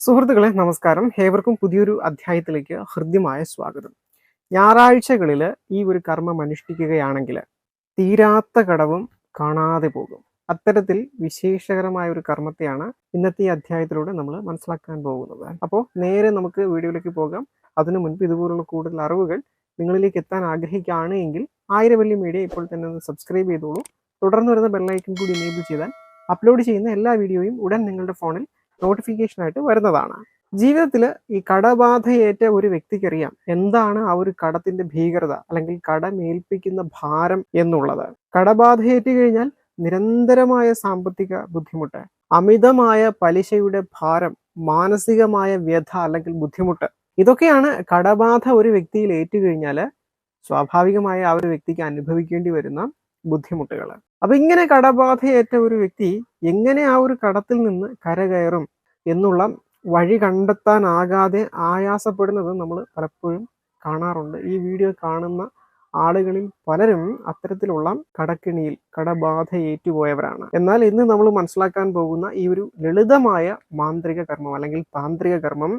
സുഹൃത്തുക്കളെ നമസ്കാരം. ഏവർക്കും പുതിയൊരു അധ്യായത്തിലേക്ക് ഹൃദ്യമായ സ്വാഗതം. ഞായറാഴ്ചകളിൽ ഈ ഒരു കർമ്മം അനുഷ്ഠിക്കുകയാണെങ്കിൽ തീരാത്ത കടവും കാണാതെ പോകും. അത്തരത്തിൽ വിശേഷകരമായ ഒരു കർമ്മത്തെയാണ് ഇന്നത്തെ ഈ അധ്യായത്തിലൂടെ നമ്മൾ മനസ്സിലാക്കാൻ പോകുന്നത്. അപ്പോൾ നേരെ നമുക്ക് വീഡിയോയിലേക്ക് പോകാം. അതിനു മുൻപ് ഇതുപോലുള്ള കൂടുതൽ അറിവുകൾ നിങ്ങളിലേക്ക് എത്താൻ ആഗ്രഹിക്കുകയാണ് എങ്കിൽ ആയിരവല്ലി മീഡിയ ഇപ്പോൾ തന്നെ ഒന്ന് സബ്സ്ക്രൈബ് ചെയ്തോളൂ. തുടർന്ന് വരുന്ന ബെല്ലൈക്കൻ കൂടി എനേബിൾ ചെയ്താൽ അപ്ലോഡ് ചെയ്യുന്ന എല്ലാ വീഡിയോയും ഉടൻ നിങ്ങളുടെ ഫോണിൽ നോട്ടിഫിക്കേഷൻ ആയിട്ട് വരുന്നതാണ്. ജീവിതത്തിൽ ഈ കടബാധയേറ്റ ഒരു വ്യക്തിക്കറിയാം എന്താണ് ആ ഒരു കടത്തിന്റെ ഭീകരത അല്ലെങ്കിൽ കടമേൽപ്പിക്കുന്ന ഭാരം എന്നുള്ളത്. കടബാധയേറ്റ് കഴിഞ്ഞാൽ നിരന്തരമായ സാമ്പത്തിക ബുദ്ധിമുട്ട് അമിതമായ പലിശയുടെ ഭാരം മാനസികമായ വ്യഥ അല്ലെങ്കിൽ ബുദ്ധിമുട്ട്. ഇതൊക്കെയാണ് കടബാധ ഒരു വ്യക്തിയിൽ ഏറ്റുകഴിഞ്ഞാൽ സ്വാഭാവികമായ ആ ഒരു വ്യക്തിക്ക് അനുഭവിക്കേണ്ടി വരുന്ന ബുദ്ധിമുട്ടുകൾ അപ്പൊ ഇങ്ങനെ കടബാധയേറ്റ ഒരു വ്യക്തി എങ്ങനെ ആ ഒരു കടത്തിൽ നിന്ന് കരകയറും? എന്നുള്ള വഴി കണ്ടെത്താനാകാതെ ആയാസപ്പെടുന്നത് നമ്മൾ പലപ്പോഴും കാണാറുണ്ട്. ഈ വീഡിയോ കാണുന്ന ആളുകളിൽ പലരും അത്തരത്തിലുള്ള കടക്കിണിയിൽ കടബാധ ഏറ്റുപോയവരാണ് എന്നാൽ ഇന്ന് നമ്മൾ മനസ്സിലാക്കാൻ പോകുന്ന ഈ ഒരു ലളിതമായ മാന്ത്രിക കർമ്മം അല്ലെങ്കിൽ താന്ത്രിക കർമ്മം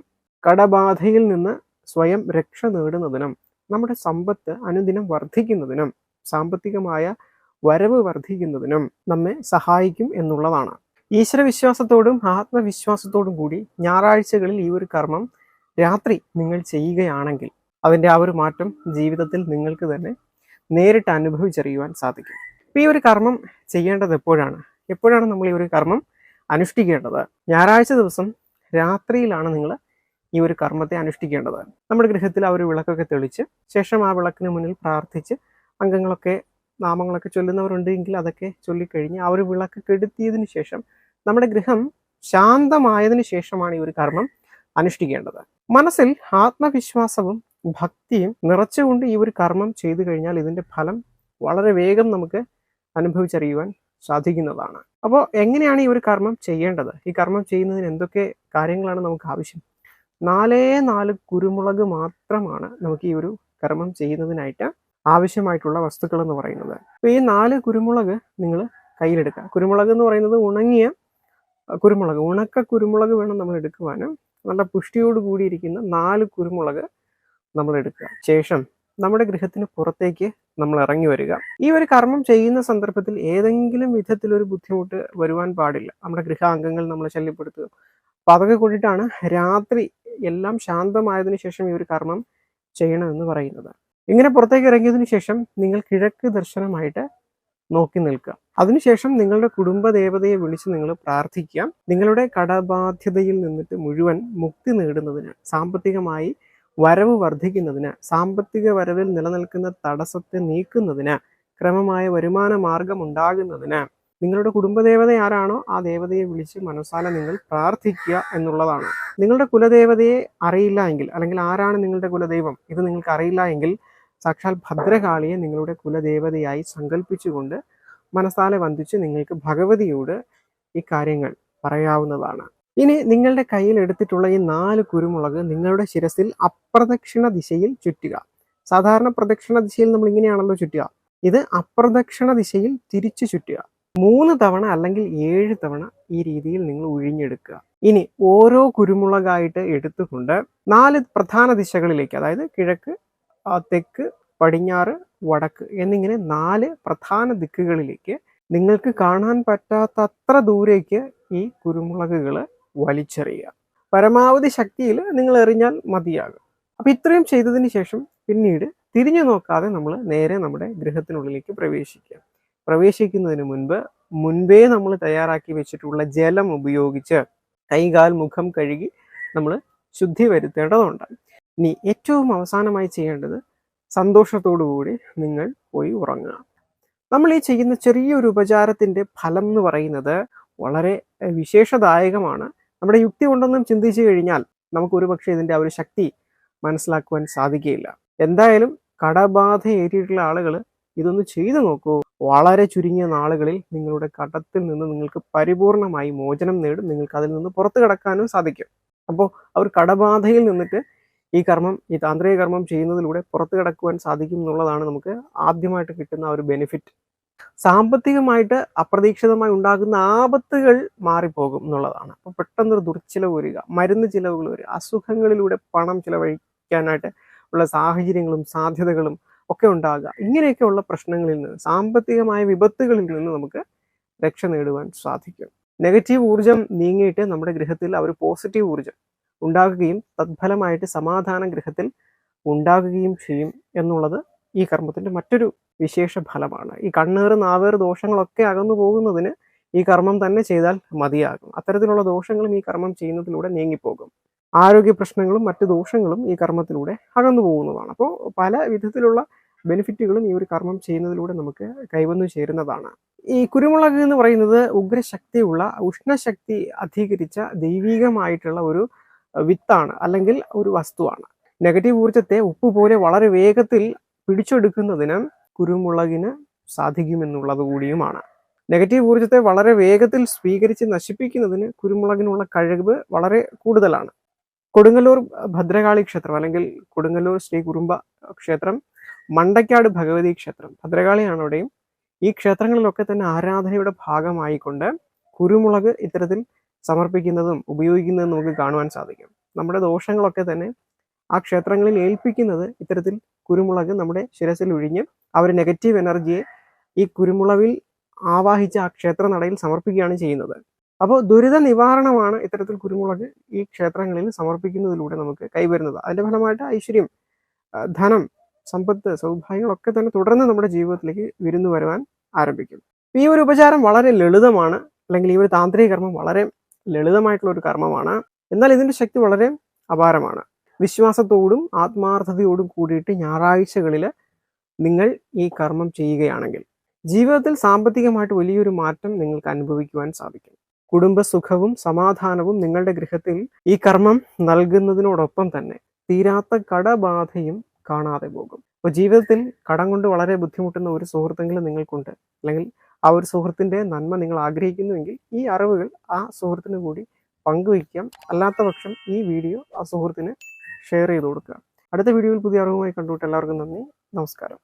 കടബാധയിൽ നിന്ന് സ്വയം രക്ഷ നേടുന്നതിനും നമ്മുടെ സമ്പത്ത് അനുദിനം വർദ്ധിക്കുന്നതിനും സാമ്പത്തികമായ വരവ് വർദ്ധിക്കുന്നതിനും നമ്മെ സഹായിക്കും എന്നുള്ളതാണ്. ഈശ്വരവിശ്വാസത്തോടും ആത്മവിശ്വാസത്തോടും കൂടി ഞായറാഴ്ചകളിൽ ഈ ഒരു കർമ്മം രാത്രി നിങ്ങൾ ചെയ്യുകയാണെങ്കിൽ അതിന്റെ ആ ഒരു മാറ്റം ജീവിതത്തിൽ നിങ്ങൾക്ക് തന്നെ നേരിട്ട് അനുഭവിച്ചറിയുവാൻ സാധിക്കും. ഇപ്പം ഈ ഒരു കർമ്മം ചെയ്യേണ്ടത് എപ്പോഴാണ്? എപ്പോഴാണ് നമ്മൾ ഈ ഒരു കർമ്മം അനുഷ്ഠിക്കേണ്ടത്? ഞായറാഴ്ച ദിവസം രാത്രിയിലാണ് നിങ്ങൾ ഈ ഒരു കർമ്മത്തെ അനുഷ്ഠിക്കേണ്ടത്. നമ്മുടെ ഗൃഹത്തിൽ ആ ഒരു വിളക്കൊക്കെ തെളിച്ച് ശേഷം ആ വിളക്കിന് മുന്നിൽ പ്രാർത്ഥിച്ച് അംഗങ്ങളൊക്കെ നാമങ്ങളൊക്കെ ചൊല്ലുന്നവരുണ്ട് എങ്കിൽ അതൊക്കെ ചൊല്ലിക്കഴിഞ്ഞ് ആ ഒരു വിളക്ക് കെടുത്തിയതിനു ശേഷം നമ്മുടെ ഗൃഹം ശാന്തമായതിനു ശേഷമാണ് ഈ ഒരു കർമ്മം അനുഷ്ഠിക്കേണ്ടത്. മനസ്സിൽ ആത്മവിശ്വാസവും ഭക്തിയും നിറച്ചുകൊണ്ട് ഈ ഒരു കർമ്മം ചെയ്തു കഴിഞ്ഞാൽ ഇതിന്റെ ഫലം വളരെ വേഗം നമുക്ക് അനുഭവിച്ചറിയുവാൻ സാധിക്കുന്നതാണ്. അപ്പോൾ എങ്ങനെയാണ് ഈ ഒരു കർമ്മം ചെയ്യേണ്ടത്? ഈ കർമ്മം ചെയ്യുന്നതിന് എന്തൊക്കെ കാര്യങ്ങളാണ് നമുക്ക് ആവശ്യം? നാലേ നാല് കുരുമുളക് മാത്രമാണ് നമുക്ക് ഈ ഒരു കർമ്മം ചെയ്യുന്നതിനായിട്ട് ആവശ്യമായിട്ടുള്ള വസ്തുക്കൾ എന്ന് പറയുന്നത് ഈ നാല് കുരുമുളക് നിങ്ങൾ കയ്യിലെടുക്കുക. കുരുമുളക് എന്ന് പറയുന്നത് ഉണങ്ങിയ കുരുമുളക് ഉണക്ക കുരുമുളക് വേണം നമ്മൾ എടുക്കുവാനും. നല്ല പുഷ്ടിയോട് കൂടിയിരിക്കുന്ന നാല് കുരുമുളക് നമ്മൾ എടുക്കുക. ശേഷം നമ്മുടെ ഗൃഹത്തിന് പുറത്തേക്ക് നമ്മൾ ഇറങ്ങി വരിക. ഈ ഒരു കർമ്മം ചെയ്യുന്ന സന്ദർഭത്തിൽ ഏതെങ്കിലും വിധത്തിലൊരു ബുദ്ധിമുട്ട് വരുവാൻ പാടില്ല. നമ്മുടെ ഗൃഹാംഗങ്ങൾ നമ്മളെ ശല്യപ്പെടുത്തുക അപ്പൊ അതൊക്കെ കൊണ്ടിട്ടാണ് രാത്രി എല്ലാം ശാന്തമായതിനു ശേഷം ഈ ഒരു കർമ്മം ചെയ്യണമെന്ന് പറയുന്നത്. ഇങ്ങനെ പുറത്തേക്ക് ഇറങ്ങിയതിനു ശേഷം നിങ്ങൾ കിഴക്ക് ദർശനമായിട്ട് നോക്കി നിൽക്കുക. അതിനുശേഷം നിങ്ങളുടെ കുടുംബ ദേവതയെ വിളിച്ച് നിങ്ങൾ പ്രാർത്ഥിക്കുക. നിങ്ങളുടെ കടബാധ്യതയിൽ നിന്നിട്ട് മുഴുവൻ മുക്തി നേടുന്നതിന് സാമ്പത്തികമായി വരവ് വർദ്ധിക്കുന്നതിന് സാമ്പത്തിക വരവിൽ നിലനിൽക്കുന്ന തടസ്സത്തെ നീക്കുന്നതിന് ക്രമമായ വരുമാന മാർഗം ഉണ്ടാകുന്നതിന് നിങ്ങളുടെ കുടുംബദേവത ആരാണോ ആ ദേവതയെ വിളിച്ച് മനസ്സാല നിങ്ങൾ പ്രാർത്ഥിക്കുക എന്നുള്ളതാണ്. നിങ്ങളുടെ കുലദേവതയെ അറിയില്ല എങ്കിൽ അല്ലെങ്കിൽ ആരാണ് നിങ്ങളുടെ കുലദൈവം? ഇത് നിങ്ങൾക്ക് അറിയില്ല എങ്കിൽ സാക്ഷാൽ ഭദ്രകാളിയെ നിങ്ങളുടെ കുലദേവതയായി സങ്കല്പിച്ചുകൊണ്ട് മനസ്സാലെ വന്ദിച്ച് നിങ്ങൾക്ക് ഭഗവതിയോട് ഈ കാര്യങ്ങൾ പറയാവുന്നതാണ്. ഇനി നിങ്ങളുടെ കയ്യിൽ എടുത്തിട്ടുള്ള ഈ നാല് കുരുമുളക് നിങ്ങളുടെ ശിരസിൽ അപ്രദക്ഷിണ ദിശയിൽ ചുറ്റുക. സാധാരണ പ്രദക്ഷിണ ദിശയിൽ നമ്മൾ ഇങ്ങനെയാണല്ലോ ചുറ്റുക. ഇത് അപ്രദക്ഷിണ ദിശയിൽ തിരിച്ചു ചുറ്റുക. മൂന്ന് തവണ അല്ലെങ്കിൽ ഏഴ് തവണ ഈ രീതിയിൽ നിങ്ങൾ ഉഴിഞ്ഞെടുക്കുക. ഇനി ഓരോ കുരുമുളകായിട്ട് എടുത്തുകൊണ്ട് നാല് പ്രധാന ദിശകളിലേക്ക് അതായത് കിഴക്ക് തെക്ക് പടിഞ്ഞാറ് വടക്ക് എന്നിങ്ങനെ നാല് പ്രധാന ദിക്കുകളിലേക്ക് നിങ്ങൾക്ക് കാണാൻ പറ്റാത്തത്ര ദൂരേക്ക് ഈ കുരുമുളകുകൾ വലിച്ചെറിയുക. പരമാവധി ശക്തിയിൽ നിങ്ങൾ എറിഞ്ഞാൽ മതിയാകും. അപ്പൊ ഇത്രയും ചെയ്തതിന് ശേഷം പിന്നീട് തിരിഞ്ഞു നോക്കാതെ നമ്മൾ നേരെ നമ്മുടെ ഗൃഹത്തിനുള്ളിലേക്ക് പ്രവേശിക്കുക. പ്രവേശിക്കുന്നതിന് മുൻപ് മുൻപേ നമ്മൾ തയ്യാറാക്കി വെച്ചിട്ടുള്ള ജലം ഉപയോഗിച്ച് കൈകാൽ മുഖം കഴുകി നമ്മൾ ശുദ്ധി വരുത്തേണ്ടതുണ്ട്. ഇനി ഏറ്റവും അവസാനമായി ചെയ്യേണ്ടത് സന്തോഷത്തോടു കൂടി നിങ്ങൾ പോയി ഉറങ്ങുക. നമ്മൾ ഈ ചെയ്യുന്ന ചെറിയൊരു ഉപചാരത്തിന്റെ ഫലം എന്ന് പറയുന്നത് വളരെ വിശേഷദായകമാണ്. നമ്മുടെ യുക്തി കൊണ്ടൊന്നും ചിന്തിച്ചു കഴിഞ്ഞാൽ നമുക്ക് ഒരു പക്ഷേ ഇതിന്റെ ആ ഒരു ശക്തി മനസ്സിലാക്കുവാൻ സാധിക്കുകയില്ല. എന്തായാലും കടബാധ ഏറ്റിട്ടുള്ള ആളുകൾ ഇതൊന്ന് ചെയ്തു നോക്കൂ. വളരെ ചുരുങ്ങിയ നാളുകളിൽ നിങ്ങളുടെ കടത്തിൽ നിന്ന് നിങ്ങൾക്ക് പരിപൂർണമായി മോചനം നേടും. നിങ്ങൾക്ക് അതിൽ നിന്ന് പുറത്തു കിടക്കാനും സാധിക്കും. അപ്പോൾ അവർ കടബാധയിൽ നിന്നിട്ട് ഈ കർമ്മം ഈ താന്ത്രിക കർമ്മം ചെയ്യുന്നതിലൂടെ പുറത്തു കിടക്കുവാൻ സാധിക്കും എന്നുള്ളതാണ് നമുക്ക് ആദ്യമായിട്ട് കിട്ടുന്ന ഒരു ബെനിഫിറ്റ് സാമ്പത്തികമായിട്ട് അപ്രതീക്ഷിതമായി ഉണ്ടാകുന്ന ആപത്തുകൾ മാറിപ്പോകും എന്നുള്ളതാണ്. അപ്പോൾ പെട്ടെന്നൊരു ദുർച്ചിലവ് വരിക മരുന്ന് ചിലവുകൾ വരിക അസുഖങ്ങളിലൂടെ പണം ചിലവഴിക്കാനായിട്ട് ഉള്ള സാഹചര്യങ്ങളും സാധ്യതകളും ഒക്കെ ഉണ്ടാകുക. ഇങ്ങനെയൊക്കെയുള്ള പ്രശ്നങ്ങളിൽ നിന്ന് സാമ്പത്തികമായ വിപത്തുകളിൽ നിന്ന് നമുക്ക് രക്ഷ നേടുവാൻ സാധിക്കും. നെഗറ്റീവ് ഊർജം നീങ്ങിയിട്ട് നമ്മുടെ ഗൃഹത്തിൽ ഒരു പോസിറ്റീവ് ഊർജം ഉണ്ടാകുകയും തത്ഫലമായിട്ട് സമാധാന ഗൃഹത്തിൽ ഉണ്ടാകുകയും ചെയ്യും എന്നുള്ളത് ഈ കർമ്മത്തിന്റെ മറ്റൊരു വിശേഷ ഫലമാണ്. ഈ കണ്ണേറ് നാവേറ് ദോഷങ്ങളൊക്കെ അകന്നു പോകുന്നതിന് ഈ കർമ്മം തന്നെ ചെയ്താൽ മതിയാകും. അത്തരത്തിലുള്ള ദോഷങ്ങളും ഈ കർമ്മം ചെയ്യുന്നതിലൂടെ നീങ്ങിപ്പോകും. ആരോഗ്യ പ്രശ്നങ്ങളും മറ്റു ദോഷങ്ങളും ഈ കർമ്മത്തിലൂടെ അകന്നു പോകുന്നതാണ്. അപ്പോൾ പല വിധത്തിലുള്ള ബെനിഫിറ്റുകളും ഈ ഒരു കർമ്മം ചെയ്യുന്നതിലൂടെ നമുക്ക് കൈവന്നു ചേരുന്നതാണ്. ഈ കുരുമുളക് എന്ന് പറയുന്നത് ഉഗ്രശക്തിയുള്ള ഉഷ്ണശക്തി അധികരിച്ച ദൈവികമായിട്ടുള്ള ഒരു വിത്താണ് അല്ലെങ്കിൽ ഒരു വസ്തുവാണ്. നെഗറ്റീവ് ഊർജത്തെ ഉപ്പ് പോലെ വളരെ വേഗത്തിൽ പിടിച്ചെടുക്കുന്നതിന് കുരുമുളകിന് സാധിക്കുമെന്നുള്ളത് കൂടിയുമാണ്. നെഗറ്റീവ് ഊർജത്തെ വളരെ വേഗത്തിൽ സ്വീകരിച്ച് നശിപ്പിക്കുന്നതിന് കുരുമുളകിനുള്ള കഴിവ് വളരെ കൂടുതലാണ്. കൊടുങ്ങല്ലൂർ ഭദ്രകാളി ക്ഷേത്രം അല്ലെങ്കിൽ കൊടുങ്ങല്ലൂർ ശ്രീ കുറുമ്പ ക്ഷേത്രം മണ്ടക്കാട് ഭഗവതി ക്ഷേത്രം ഭദ്രകാളിയാണ് അവിടെയും. ഈ ക്ഷേത്രങ്ങളിലൊക്കെ തന്നെ ആരാധനയുടെ ഭാഗമായിക്കൊണ്ട് കുരുമുളക് ഇത്തരത്തിൽ സമർപ്പിക്കുന്നതും ഉപയോഗിക്കുന്നതും നമുക്ക് കാണുവാൻ സാധിക്കും. നമ്മുടെ ദോഷങ്ങളൊക്കെ തന്നെ ആ ക്ഷേത്രങ്ങളിൽ ഏൽപ്പിക്കുന്നത് ഇത്തരത്തിൽ കുരുമുളക് നമ്മുടെ ശിരസിൽ ഒഴിഞ്ഞ് ആ ഒരു നെഗറ്റീവ് എനർജിയെ ഈ കുരുമുളവിൽ ആവാഹിച്ച് ആ ക്ഷേത്ര നടയിൽ സമർപ്പിക്കുകയാണ് ചെയ്യുന്നത്. അപ്പോൾ ദുരിത നിവാരണമാണ് ഇത്തരത്തിൽ കുരുമുളക് ഈ ക്ഷേത്രങ്ങളിൽ സമർപ്പിക്കുന്നതിലൂടെ നമുക്ക് കൈവരുന്നത്. അതിന്റെ ഫലമായിട്ട് ഐശ്വര്യം ധനം സമ്പത്ത് സൗഭാഗ്യങ്ങളൊക്കെ തന്നെ തുടർന്ന് നമ്മുടെ ജീവിതത്തിലേക്ക് വിരുന്നു വരുവാൻ ആരംഭിക്കും. ഈ ഒരു ഉപചാരം വളരെ ലളിതമാണ്. അല്ലെങ്കിൽ ഈ ഒരു താന്ത്രിക കർമ്മം വളരെ ലളിതമായിട്ടുള്ള ഒരു കർമ്മമാണ്. എന്നാൽ ഇതിന്റെ ശക്തി വളരെ അപാരമാണ്. വിശ്വാസത്തോടും ആത്മാർത്ഥതയോടും കൂടിയിട്ട് ഞായറാഴ്ചകളിൽ നിങ്ങൾ ഈ കർമ്മം ചെയ്യുകയാണെങ്കിൽ ജീവിതത്തിൽ സാമ്പത്തികമായിട്ട് വലിയൊരു മാറ്റം നിങ്ങൾക്ക് അനുഭവിക്കുവാൻ സാധിക്കും. കുടുംബസുഖവും സമാധാനവും നിങ്ങളുടെ ഗൃഹത്തിൽ ഈ കർമ്മം നൽകുന്നതിനോടൊപ്പം തന്നെ തീരാത്ത കടബാധയും കാണാതെ പോകും. അപ്പോൾ ജീവിതത്തിൽ കടം കൊണ്ട് വളരെ ബുദ്ധിമുട്ടുന്ന ഒരു സുഹൃത്തെങ്കിലും നിങ്ങൾക്കുണ്ട്. അല്ലെങ്കിൽ ആ ഒരു സുഹൃത്തിന്റെ നന്മ നിങ്ങൾ ആഗ്രഹിക്കുന്നുവെങ്കിൽ ഈ അറിവുകൾ ആ സുഹൃത്തിന് കൂടി പങ്കുവയ്ക്കാം. അല്ലാത്ത പക്ഷം ഈ വീഡിയോ ആ സുഹൃത്തിന് ഷെയർ ചെയ്ത് കൊടുക്കുക. അടുത്ത വീഡിയോയിൽ പുതിയ അറിവുമായി കണ്ടുകൊണ്ട് എല്ലാവർക്കും നന്ദി. നമസ്കാരം.